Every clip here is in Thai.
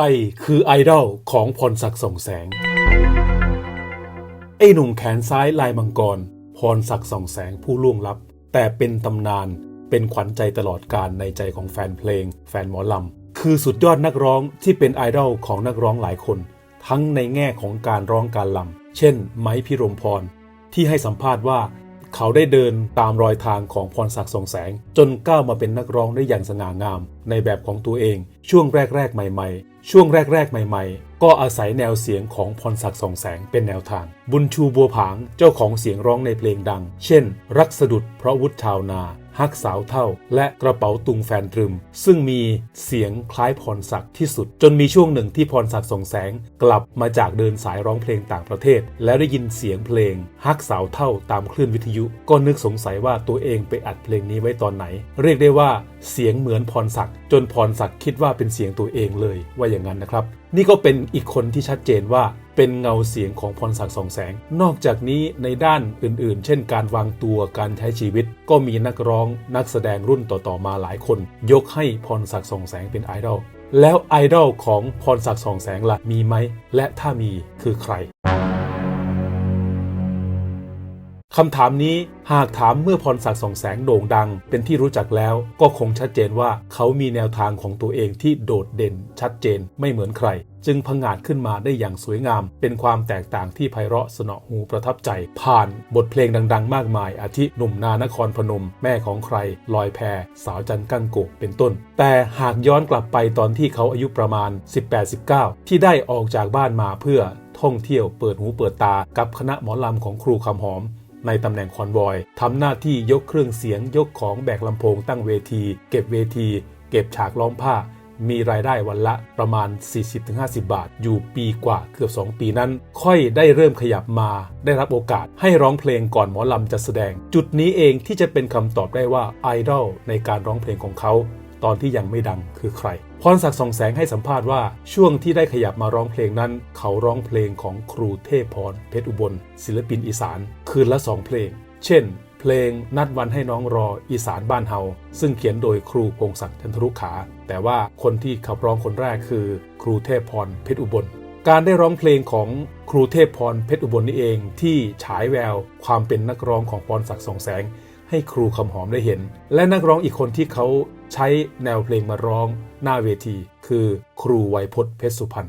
รคือไอดอลของพรศักดิ์ส่องแสง ไอหนุ่มแขนซ้ายลายมังกร พรศักดิ์ส่องแสงผู้ล่วงลับ แต่เป็นตำนาน เป็นขวัญใจตลอดกาลในใจของแฟนเพลง แฟนหมอลำ คือสุดยอดนักร้องที่เป็นไอดอลของนักร้องหลายคน ทั้งในแง่ของการร้องการลำ เช่น ไม้พิรมพร ที่ให้สัมภาษณ์ว่า เขาได้เดินตามรอยทางของพรศักดิ์ส่องแสง จนก้าวมาเป็นนักร้องได้อย่างสง่างาม ในแบบของตัวเอง ช่วงแรก ๆ ใหม่ ๆ ช่วงแรก ๆ ใหม่ ๆ ก็อาศัยแนวเสียงของพรศักดิ์ส่องแสงเป็นแนวทาง บุญชูบัวผางเจ้าของเสียงร้องในเพลงดัง เช่น รักสะดุดเพราะวุฒิชาวนา ฮักสาวเท่า และกระเป๋าตุงแฟนตรึม ซึ่งมีเสียงคล้ายพรศักดิ์ที่สุด จนมีช่วงหนึ่งที่พรศักดิ์ส่องแสง กลับมาจากเดินสายร้องเพลงต่างประเทศ และได้ยินเสียงเพลงฮักสาวเท่าตามคลื่นวิทยุ ก็นึกสงสัยว่าตัวเองไปอัดเพลงนี้ไว้ตอนไหน เรียกได้ว่า เสียงเหมือนพรศักดิ์จนพรศักดิ์คิดว่าเป็นเสียงตัวเองเลยว่าอย่างนั้นนะครับ นี่ก็เป็นอีกคนที่ชัดเจนว่าเป็นเงาเสียงของพรศักดิ์สองแสง นอกจากนี้ในด้านอื่นๆ เช่นการวางตัวการใช้ชีวิต ก็มีนักร้องนักแสดงรุ่นต่อๆมาหลายคน ยกให้พรศักดิ์สองแสงเป็นไอดอลแล้วไอดอลของพรศักดิ์สองแสงล่ะมีไหม และถ้ามีคือใคร คำถามนี้หากถามเมื่อพรศักดิ์สองแสงโด่งดัง เป็นที่รู้จักแล้วก็คงชัดเจนว่าเขามีแนวทางของตัวเองที่โดดเด่น ชัดเจนไม่เหมือนใคร จึงพังาดขึ้นมาได้อย่างสวยงาม เป็นความแตกต่างที่ไพเราะสนอหูประทับใจ ผ่านบทเพลงดัง ๆ มากมาย อาทิหนุ่มนานครพนม แม่ของใคร ลอยแพสาวจันกั้งโกกเป็นต้น แต่หากย้อนกลับไปตอนที่เขาอายุประมาณ 18-19 ที่ได้ออกจากบ้านมาเพื่อท่องเที่ยวเปิดหูเปิดตากับคณะหมอลำของครูคำหอม ในตำแหน่งคอนวอยทำหน้าที่ยกเครื่องเสียงยกของแบกลำโพงตั้งเวที เก็บเวที เก็บฉากล้อมผ้า มีรายได้วันละประมาณ 40-50 บาท อยู่ปีกว่าเกือบ 2 ปีนั้น ค่อยได้เริ่มขยับมา ได้รับโอกาสให้ร้องเพลงก่อนหมอลำจะแสดง จุดนี้เองที่จะเป็นคำตอบได้ว่าไอดอลในการร้องเพลงของเขาตอนที่ยังไม่ดังคือใคร พรศักดิ์ส่องแสงให้สัมภาษณ์ว่าช่วงที่ได้ขยับมาร้องเพลงนั้น เขาร้องเพลงของครูเทพพรเพชรอุบล ศิลปินอีสาน คืนละสองเพลง เช่น เพลงนัดวันให้น้องรออีสานบ้านเฮาซึ่งเขียนโดยครูพงศักดิ์จันทรุขา แต่ว่าคนที่ขับร้องคนแรกคือ ครูเทพพรเพชรอุบล การได้ร้องเพลงของครูเทพพรเพชรอุบลนี่เองที่ฉายแวว ความเป็นนักร้องของพรศักดิ์สองแสง ให้ครูคำหอมได้เห็น และนักร้องอีกคนที่เขาใช้แนวเพลงมาร้องหน้าเวที คือครูไวยพจน์เพชรสุพรรณ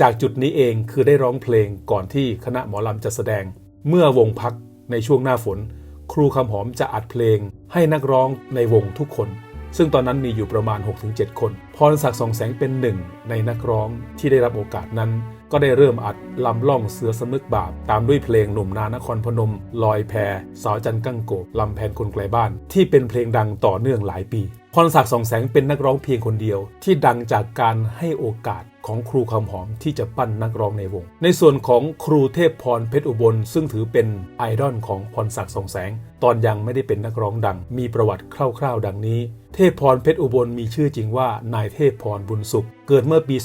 จากจุดนี้เองคือได้ร้องเพลงก่อนที่คณะหมอลำจะแสดง เมื่อวงพักในช่วงหน้าฝน ครูคำหอมจะอัดเพลงให้นักร้องในวงทุกคน ซึ่งตอนนั้นมีอยู่ประมาณ 6-7 คน พรศักดิ์สองแสงเป็นหนึ่งในนักร้องที่ได้รับโอกาสนั้น ก็ได้เริ่มอัดลำล่องเสือสมึกบาป ตามด้วยเพลงหนุ่มนานครพนม ลอยแพสาวจันกั้งโกบลำแพนคนไกลบ้าน ที่เป็นเพลงดังต่อเนื่องหลายปีพรศักดิ์สองแสงเป็นนักร้องเพียงคนเดียวที่ดังจากการให้โอกาส ของครูคำหอมที่จะปั้นนักร้องในวง ในส่วนของครูเทพพรเพชรอุบล ซึ่งถือเป็นไอดอลของพรศักดิ์สองแสง ตอนยังไม่ได้เป็นนักร้องดัง มีประวัติคร่าวๆ ดังนี้ เทพพรเพชรอุบลมีชื่อจริงว่านายเทพพรบุญสุข เกิดเมื่อปี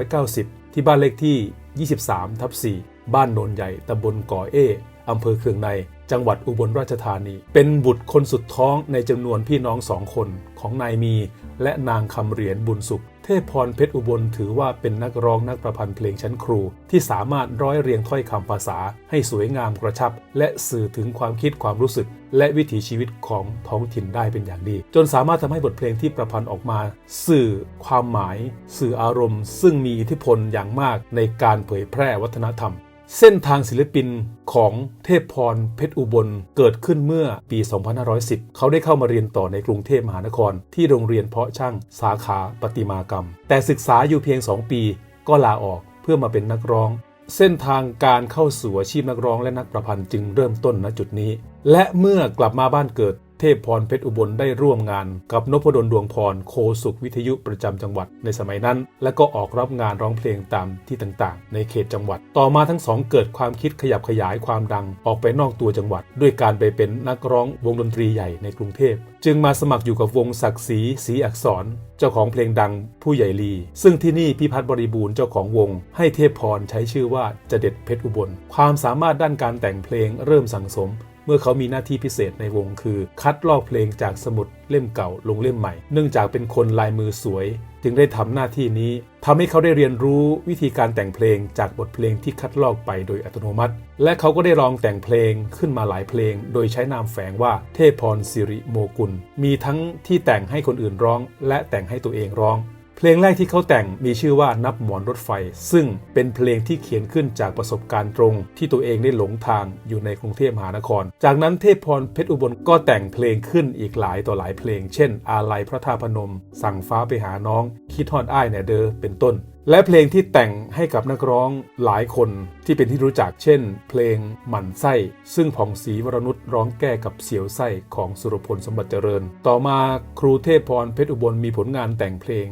2490 ที่บ้านเลขที่ 23ทับ4บ้านโนนใหญ่ตำบลก่อเออำเภอเคืองใน จังหวัดอุบลราชธานี เป็นบุตรคนสุดท้องในจำนวนพี่น้องสองคนของนายมี และนางคำเหรียญบุญสุข เทพพรเพชรอุบลถือว่าเป็นนักร้องนักประพันธ์เพลงชั้นครู ที่สามารถร้อยเรียงถ้อยคำภาษา ให้สวยงามกระชับ และสื่อถึงความคิดความรู้สึก และวิถีชีวิตของท้องถิ่นได้เป็นอย่างดี จนสามารถทำให้บทเพลงที่ประพันธ์ออกมา สื่อความหมาย สื่ออารมณ์ ซึ่งมีอิทธิพลอย่างมากในการเผยแพร่วัฒนธรรม เส้นทางศิลปินของเทพพรเพชรอุบลเกิดขึ้นเมื่อปี 2510 เขาได้เข้ามาเรียนต่อในกรุงเทพมหานคร ที่โรงเรียนเพาะช่างสาขาประติมากรรม แต่ศึกษาอยู่เพียง 2 ปี ก็ลาออกเพื่อมาเป็นนักร้อง เส้นทางการเข้าสู่อาชีพนักร้องและนักประพันธ์จึงเริ่มต้นณจุดนี้ และเมื่อกลับมาบ้านเกิด เทพพรเพชรอุบลได้ร่วมงานกับนพดลดวงพรโคสุขวิทยุประจำจังหวัดในสมัยนั้น และก็ออกรับงานร้องเพลงตามที่ต่างๆ ในเขตจังหวัด ต่อมาทั้งสองเกิดความคิดขยับขยายความดังออกไปนอกตัวจังหวัด ด้วยการไปเป็นนักร้องวงดนตรีใหญ่ในกรุงเทพ จึงมาสมัครอยู่กับวงศักดิ์ศรีศรีอักษร เจ้าของเพลงดังผู้ใหญ่ลี ซึ่งที่นี่พี่พัฒน์บริบูรณ์เจ้าของวง ให้เทพพรใช้ชื่อว่าจะเด็ดเพชรอุบล ความสามารถด้านการแต่งเพลงเริ่มสังสม เมื่อเขามีหน้าที่พิเศษในวงคือ คัดลอกเพลงจากสมุดเล่มเก่าลงเล่มใหม่ เนื่องจากเป็นคนลายมือสวย จึงได้ทำหน้าที่นี้ทำให้เขาได้เรียนรู้วิธีการแต่งเพลงจากบทเพลงที่คัดลอกไปโดยอัตโนมัติ และเขาก็ได้ลองแต่งเพลงขึ้นมาหลายเพลง โดยใช้นามแฝงว่าเทพพรสิริโมกุล มีทั้งที่แต่งให้คนอื่นร้อง และแต่งให้ตัวเองร้อง เพลงแรกที่เขาแต่งมีชื่อว่านับหมอนรถไฟ ซึ่งเป็นเพลงที่เขียนขึ้นจากประสบการณ์ตรง ที่ตัวเองได้หลงทางอยู่ในกรุงเทพมหานคร จากนั้นเทพพรเพชรอุบลก็แต่งเพลงขึ้นอีกหลายต่อหลายเพลง เช่น อาลัยพระธาพนม สั่งฟ้าไปหาน้อง คิดฮอดอ้ายแหน่เดอเป็นต้น และเพลงที่แต่งให้กับนักร้องหลายคนที่เป็นที่รู้จักเช่น เพลงหมั่นไส้ ซึ่งผ่องศรีวรนุชร้องแก้กับเสียวไส้ของสุรพลสมบัติเจริญ ต่อมาครูเทพพรเพชรอุบลมีผลงานแต่งเพลง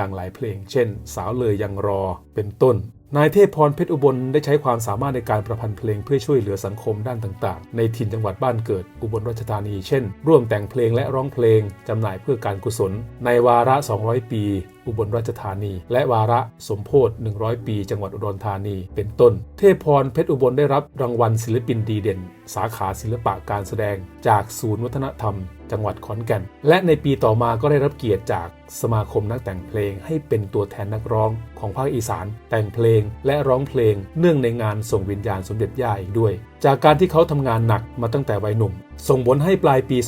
ดัง ๆ หลายเพลง เช่น สาวเลยยังรอเป็นต้น นายเทพพรเพชรอุบลได้ใช้ความสามารถในการประพันธ์เพลงเพื่อช่วยเหลือสังคมด้านต่างๆ ในถิ่นจังหวัดบ้านเกิดอุบลราชธานี เช่น ร่วมแต่งเพลงและร้องเพลง จำหน่ายเพื่อการกุศล ในวาระ 200 ปี อุบลราชธานี และวาระสมโพธิ100 ปี จังหวัดอุดรธานี เป็นต้น เทพพรเพชรอุบลได้รับรางวัลศิลปินดีเด่น สาขาศิลปะการแสดง จากศูนย์วัฒนธรรม จังหวัดขอนแก่น และในปีต่อมาก็ได้รับเกียรติจากสมาคมนักแต่งเพลงให้เป็นตัวแทนนักร้องของภาคอีสาน แต่งเพลงและร้องเพลงเนื่องในงานส่งวิญญาณสมเด็จย่าอีกด้วย จากการที่เขาทำงานหนักมาตั้งแต่วัยหนุ่ม ส่งผลให้ปลายปี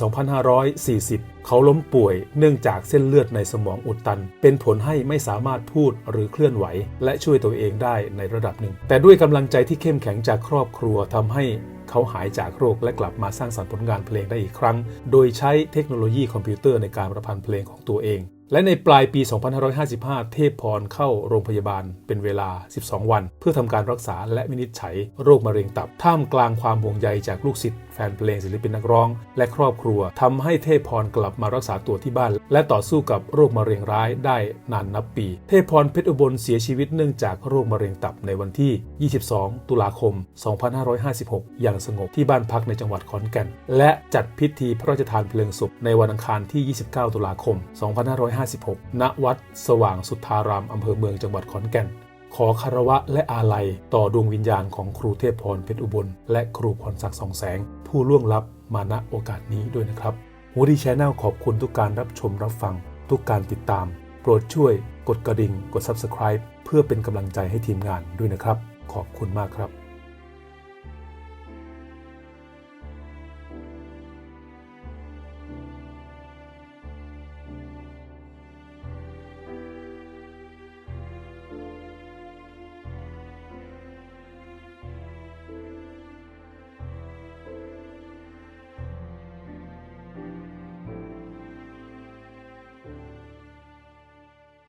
2540 เขาล้มป่วยเนื่องจากเส้นเลือดในสมองอุดตัน เป็นผลให้ไม่สามารถพูดหรือเคลื่อนไหว และช่วยตัวเองได้ในระดับหนึ่ง แต่ด้วยกำลังใจที่เข้มแข็งจากครอบครัวทำให้ เขาหายจากโรคและกลับมาสร้างสรรค์ผลงานเพลงได้อีกครั้ง โดยใช้เทคโนโลยีคอมพิวเตอร์ในการประพันธ์เพลงของตัวเอง และในปลายปี 2555 เทพพรเข้าโรงพยาบาลเป็นเวลา 12 วัน เพื่อทำการรักษาและวินิจฉัยโรคมะเร็งตับ ท่ามกลางความห่วงใยจากลูกศิษย์แฟนเพลงศิลปินนักร้อง และครอบครัวทำให้เทพพรกลับมารักษาตัวที่บ้าน และต่อสู้กับโรคมะเร็งร้ายได้นานนับปี เทพพรเพชรอุบลเสียชีวิตเนื่องจากโรคมะเร็งตับในวันที่ 22 ตุลาคม 2556 อย่างสงบที่บ้านพักในจังหวัดขอนแก่น และจัดพิธีพระราชทานเพลิงศพในวันอังคารที่ 29 ตุลาคม 25 2556 ณ วัดสว่างสุทธาราม อำเภอเมืองจังหวัดขอนแก่น ขอคารวะและอาลัย ต่อดวงวิญญาณของครูเทพพรเพชรอุบล และครูพรศักดิ์สองแสง ผู้ล่วงลับมาณโอกาสนี้ด้วยนะครับวูดี้ชแนลขอบคุณทุกการรับชมรับฟัง ทุกการติดตาม โปรดช่วยกดกระดิ่ง กด Subscribe เพื่อเป็นกำลังใจให้ทีมงานด้วยนะครับ ขอบคุณมากครับ